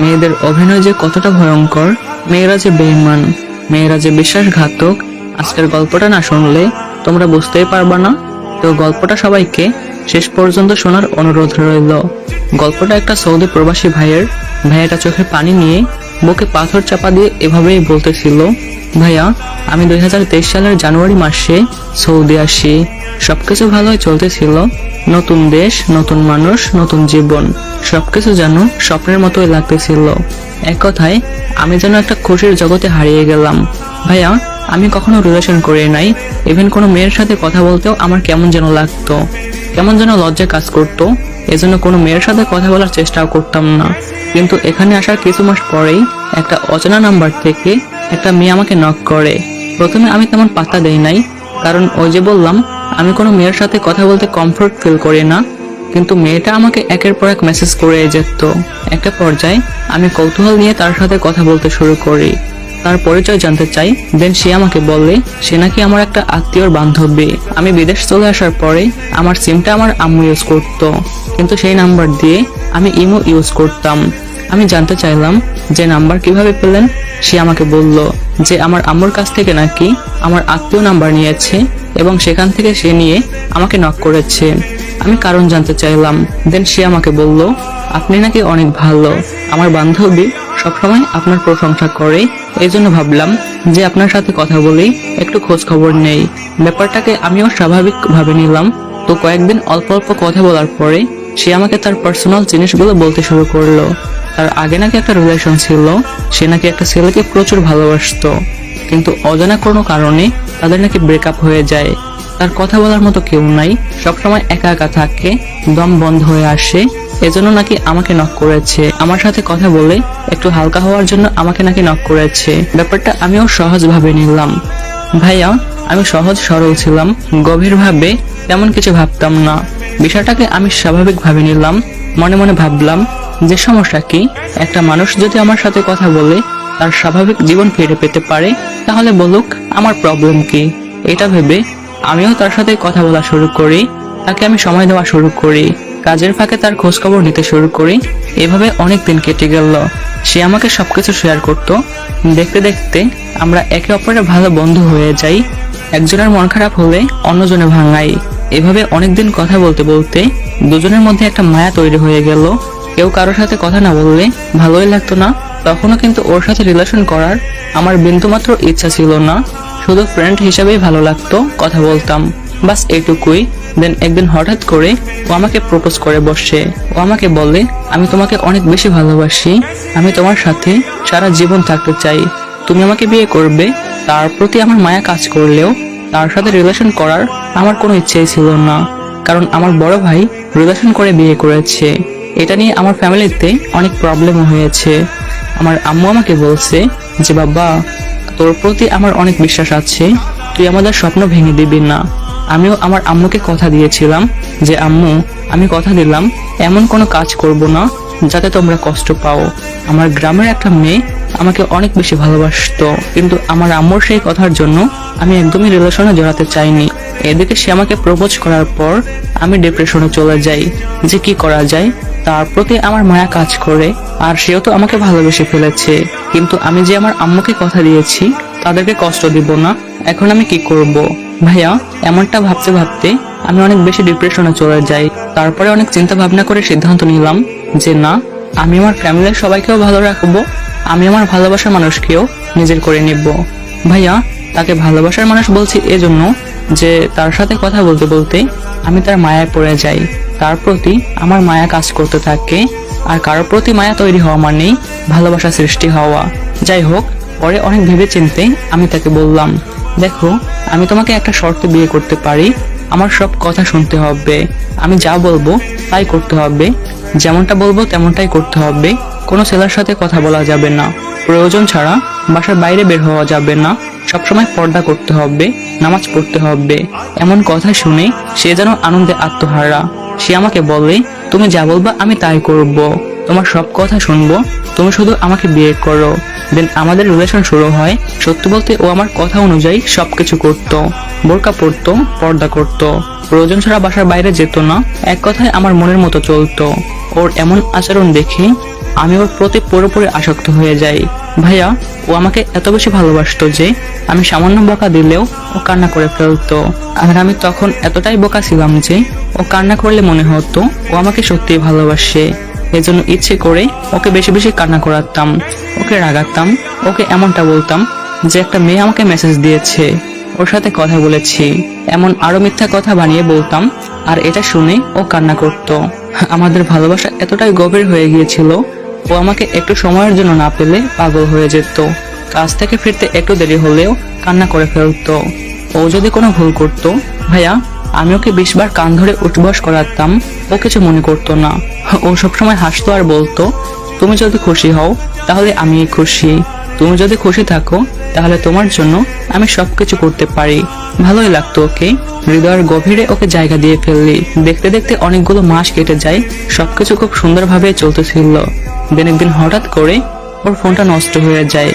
মেয়েদের অভিনয় যে কতটা ভয়ঙ্কর, মেয়েরা যে বেইমান, মেয়েরা যে বিশ্বাসঘাতক, আজকের গল্পটা না শুনলে তোমরা বুঝতেই পারবা না। তো গল্পটা সবাইকে শেষ পর্যন্ত শোনার অনুরোধ রইল। গল্পটা একটা সৌদি প্রবাসী ভাইয়ের ভাইয়াটা চোখে পানি নিয়ে, বুকে পাথর চাপা দিয়ে এভাবেই বলতেছিল ভাইয়া, আমি দুই হাজার তেইশ সালের জানুয়ারি মাসে সৌদি আসি। সবকিছু ভালোই চলতেছিল। নতুন দেশ, নতুন মানুষ, নতুন জীবন। সবকিছু যেন স্বপ্নের মতোই লাগতেছিল। এক কথায়, আমি যেন একটা খুশির জগতে হারিয়ে গেলাম। ভাইয়া, আমি কখনো রিলেশন করি নাই। ইভেন কোনো মেয়ের সাথে কথা বলতেও আমার কেমন যেন লাগতো। কেমন যেন লজ্জা কাজ করতো। এজন্য কোনো মেয়ের সাথে কথা বলার চেষ্টাও করতাম না। কিন্তু এখানে আসার কিছু মাস পরেই একটা অচেনা নাম্বার থেকে একটা মেয়ে আমাকে নক করে। প্রথমে আমি তেমন পাত্তা দেই নাই, কারণ ওই যে বললাম, আমি কোনো মেয়ের সাথে কথা বলতে কমফোর্ট ফিল করি না, কিন্তু মেয়েটা আমাকে একের পর এক মেসেজ করে যেত। একটা পর্যায়ে আমি কৌতূহল নিয়ে তার সাথে কথা বলতে শুরু করি। তার পরিচয় জানতে চাই দেন সে আমাকে বললে সে নাকি আমার একটা আত্মীয়র বান্ধবী। আমি বিদেশ চলে আসার পরে আমার সিমটা আমার আম্মু ইউজ করতো, কিন্তু সেই নাম্বার দিয়ে আমি ইমো ইউজ করতাম। আমি জানতে চাইলাম যে নাম্বার কীভাবে পেলেন? সে আমাকে বলল যে আমার আম্মুর কাছ থেকে নাকি আমার আত্মীয় নাম্বার নিয়েছে এবং সেখান থেকে সে নিয়ে আমাকে নক করেছে। আমি কারণ জানতে চাইলাম। দেন সে আমাকে বলল, আপনি নাকি অনেক ভালো। আমার বান্ধবী সবসময় আপনার প্রশংসা করে। এই জন্য ভাবলাম যে আপনার সাথে কথা বলেই একটু খোঁজ খবর নেই। ব্যাপারটাকে আমিও স্বাভাবিক ভাবে নিলাম। তো কয়েকদিন অল্প অল্প কথা বলার পরে সে আমাকে তার পার্সোনাল জিনিসগুলো বলতে শুরু করল। তার আগে নাকি একটা রিলেশন ছিল, সে নাকি একটা ছেলেকে প্রচুর ভালোবাসতো। কিন্তু অজানা কোনো কারণে তাদের নাকি ব্রেকআপ হয়ে যায়। তার কথা বলার মতো কেউ নাই, সবসময় একা একা থাকে, দম বন্ধ হয়ে আসে, এজন্য নাকি আমাকে নক করেছে। আমার সাথে কথা বলে একটু হালকা হওয়ার জন্য আমাকে নাকি নক করেছে। ব্যাপারটা আমিও সহজ ভাবে নিলাম। ভাইয়া, আমি সহজ সরল ছিলাম, গভীরভাবে তেমন কিছু ভাবতাম না। বিষয়টাকে আমি স্বাভাবিকভাবে নিলাম, মনে মনে ভাবলাম যে সমস্যা কি? একটা মানুষ যদি আমার সাথে কথা বলে, তার স্বাভাবিক জীবন ফিরে পেতে পারে, তাহলে বলুক, আমার প্রবলেম কি? এটা ভেবে আমিও তার সাথে কথা বলা শুরু করি, তাকে আমি সময় দেওয়া শুরু করি, কাজের ফাঁকে তার খোঁজ খবর নিতে শুরু করি। এভাবে অনেক দিন কেটে গেল। সে আমাকে সবকিছু শেয়ার করত। দেখতে দেখতে আমরা একে অপরের ভালো বন্ধু হয়ে যাই। একজনের মন খারাপ হলে অন্যজনে ভাঙাই। এভাবে অনেকদিন কথা বলতে বলতে দুজনের মধ্যে একটা মায়া তৈরি হয়ে গেল। কেউ কারোর সাথে কথা না বললে ভালোই লাগতো না। তখনও কিন্তু ওর সাথে রিলেশন করার আমার বিন্দুমাত্র ইচ্ছা ছিল না। শুধু ফ্রেন্ড হিসাবেই ভালো লাগতো, কথা বলতাম। বাস এটুকুই। দেন একদিন হঠাৎ করে ও আমাকে প্রপোজ করে বসে। ও আমাকে বলে, আমি তোমাকে অনেক বেশি ভালোবাসি। আমি তোমার সাথে সারা জীবন থাকতে চাই। তুমি আমাকে বিয়ে করবে। তার প্রতি আমার মায়া কাজ করলেও তার সাথে রিলেশন করার আমার কোনো ইচ্ছেই ছিল না। কারণ আমার বড় ভাই রিলেশন করে বিয়ে করেছে। এটা নিয়ে আমার ফ্যামিলিতে অনেক প্রবলেম হয়েছে। আমার আম্মু আমাকে বলছে যে, বাবা, তোর প্রতি আমার অনেক বিশ্বাস আছে। তুই আমাদের স্বপ্ন ভেঙে দিবি না। আমিও আমার আম্মুকে কথা দিয়েছিলাম যে, আম্মু, আমি কথা দিলাম, এমন কোনো কাজ করব না যাতে তোমরা কষ্ট পাও। আমার গ্রামের একটা মেয়ে আমাকে অনেক বেশি ভালোবাসতো, কিন্তু আমার আম্মুর সেই কথার জন্য আমি একদমই রিলেশনে জড়াতে চাইনি। এদিকে সে আমাকে প্রপোজ করার পর আমি ডিপ্রেশনে চলে যাই। যে, কি করা যায়? তার প্রতি আমার মায়া কাজ করে, আর সেও তো আমাকে ভালোবেসে ফেলেছে। কিন্তু আমি যে আমার আম্মুকে কথা দিয়েছি, তাদেরকে কষ্ট দিব না। এখন আমি কি করব? ভাইয়া, এমনটা ভাবতে ভাবতে আমি অনেক বেশি ডিপ্রেশনে চলে যাই। তারপরে অনেক চিন্তা ভাবনা করে সিদ্ধান্ত নিলাম যে না, আমি আমার ফ্যামিলির সবাইকেও ভালো রাখব, আমি আমার ভালোবাসার মানুষকেও নিজের করে নিব। ভাইয়া, তাকে ভালোবাসার মানুষ বলছি এজন্য যে তার সাথে কথা বলতে বলতে আমি তার মায়ায় পড়ে যাই। তার প্রতি আমার মায়া কাজ করতে থাকে, আর কারোর প্রতি মায়া তৈরি হওয়া মানেই ভালোবাসা সৃষ্টি হওয়া। যাই হোক, পরে অনেক ভেবে চিনতে আমি তাকে বললাম, দেখো, আমি তোমাকে একটা শর্তে বিয়ে করতে পারি, আমার সব কথা শুনতে হবে, আমি যা বলব তাই করতে হবে, যেমনটা বলব তেমনটাই করতে হবে, কোনো ছেলের সাথে কথা বলা যাবে না, প্রয়োজন ছাড়া বাসার বাইরে বের হওয়া যাবে না, সবসময় পর্দা করতে হবে, নামাজ পড়তে হবে, এমন কথা শুনে সে যেন আনন্দে আত্মহারা। সে আমাকে বলে, তুমি যা বলবা আমি তাই করব। তোমার সব কথা শুনব। তুমি শুধু আমাকে বিয়ে করো। দেন আমাদের রিলেশন শুরু হয়। সত্যি বলতে ও আমার কথা অনুযায়ী সবকিছু করত। বোরকা পরতো, পর্দা করত। প্রয়োজন ছাড়া বাসার বাইরে যেত না। এক কথায় আমার মনের মতো চলতো। ওর এমন আচরণ দেখে আমি ওর প্রতি পুরোপুরি আসক্ত হয়ে যাই। ভাইয়া, ও আমাকে এত বেশি ভালোবাসতো যে আমি সামান্য বকা দিলেও ও কান্না করে ফেলতো। আর আমি তখন এতটাই বোকা ছিলাম যে ও কান্না করলে মনে হতো ও আমাকে সত্যিই ভালোবাসে। এজন্য ইচ্ছে করে ওকে বেশি বেশি কান্না করাতাম, ওকে রাগাতাম, ওকে এমনটা বলতাম যে একটা মেয়ে আমাকে মেসেজ দিয়েছে, ওর সাথে কথা বলেছি, এমন আরও মিথ্যা কথা বানিয়ে বলতাম, আর এটা শুনে ও কান্না করত। আমাদের ভালোবাসা এতটাই গভীর হয়ে গিয়েছিল ও আমাকে একটু সময়ের জন্য না পেলে পাগল হয়ে যেত। কাজ থেকে ফিরতে একটু দেরি হলেও কান্না করে ফেলতো। ও যদি কোনো ভুল করতো, ভাইয়া, আমি ওকে বিশবার কান ধরে উঠবস করাতাম, ও কিছু মনে করতো না। ও সবসময় হাসতো আর বলতো, তুমি যদি খুশি হও, তাহলে আমি খুশি। তুমি যদি খুশি থাকো, তাহলে তোমার জন্য আমি সবকিছু করতে পারি। ভালোই লাগতো ওকে। হৃদয়ের গভীরে ওকে জায়গা দিয়ে ফেললি। দেখতে দেখতে অনেকগুলো মাস কেটে যায়, সবকিছু খুব সুন্দরভাবে চলতেছিল। দিন একদিন হঠাৎ করে ওর ফোনটা নষ্ট হয়ে যায়।